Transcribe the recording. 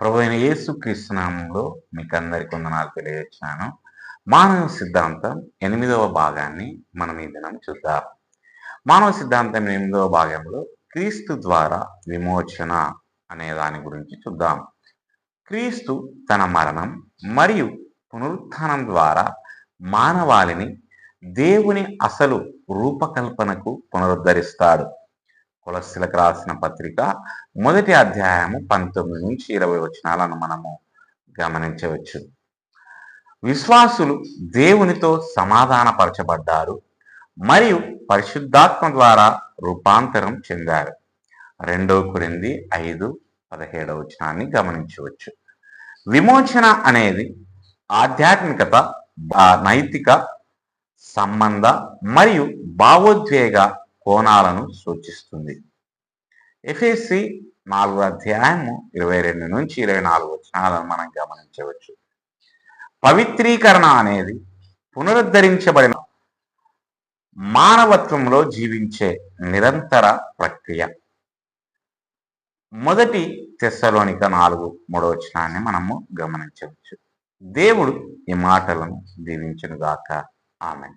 ప్రభు అయిన యేసు మీకు అందరికి వందనాలు తెలియజేస్తున్నాను. మానవ సిద్ధాంతం ఎనిమిదవ భాగాన్ని మనం ఈ దినం చూద్దాం. మానవ సిద్ధాంతం ఎనిమిదవ భాగంలో క్రీస్తు ద్వారా విమోచన అనే దాని గురించి చూద్దాం. క్రీస్తు తన మరణం మరియు పునరుత్థానం ద్వారా మానవాళిని దేవుని అసలు రూపకల్పనకు పునరుద్ధరిస్తాడు. కులస్సులకు రాసిన పత్రిక మొదటి అధ్యాయము పంతొమ్మిది నుంచి ఇరవై వచనాలను మనము గమనించవచ్చు. విశ్వాసులు దేవునితో సమాధానపరచబడ్డారు మరియు పరిశుద్ధాత్మ ద్వారా రూపాంతరం చెందారు. రెండో కురింది ఐదు పదిహేడవ వచనాన్ని గమనించవచ్చు. విమోచన అనేది ఆధ్యాత్మికత నైతిక సంబంధ మరియు భావోద్వేగ కోణాలను సూచిస్తుంది. ఎఫ్ఎస్సి నాలుగు అధ్యాయము ఇరవై రెండు నుంచి ఇరవై నాలుగు వచనాలను మనం గమనించవచ్చు. పవిత్రీకరణ అనేది పునరుద్ధరించబడిన మానవత్వంలో జీవించే నిరంతర ప్రక్రియ. మొదటి తెస్సలోనిక నాలుగు మూడో వచనాన్ని మనము గమనించవచ్చు. దేవుడు ఈ మాటలను దీవించనుగాక. ఆమె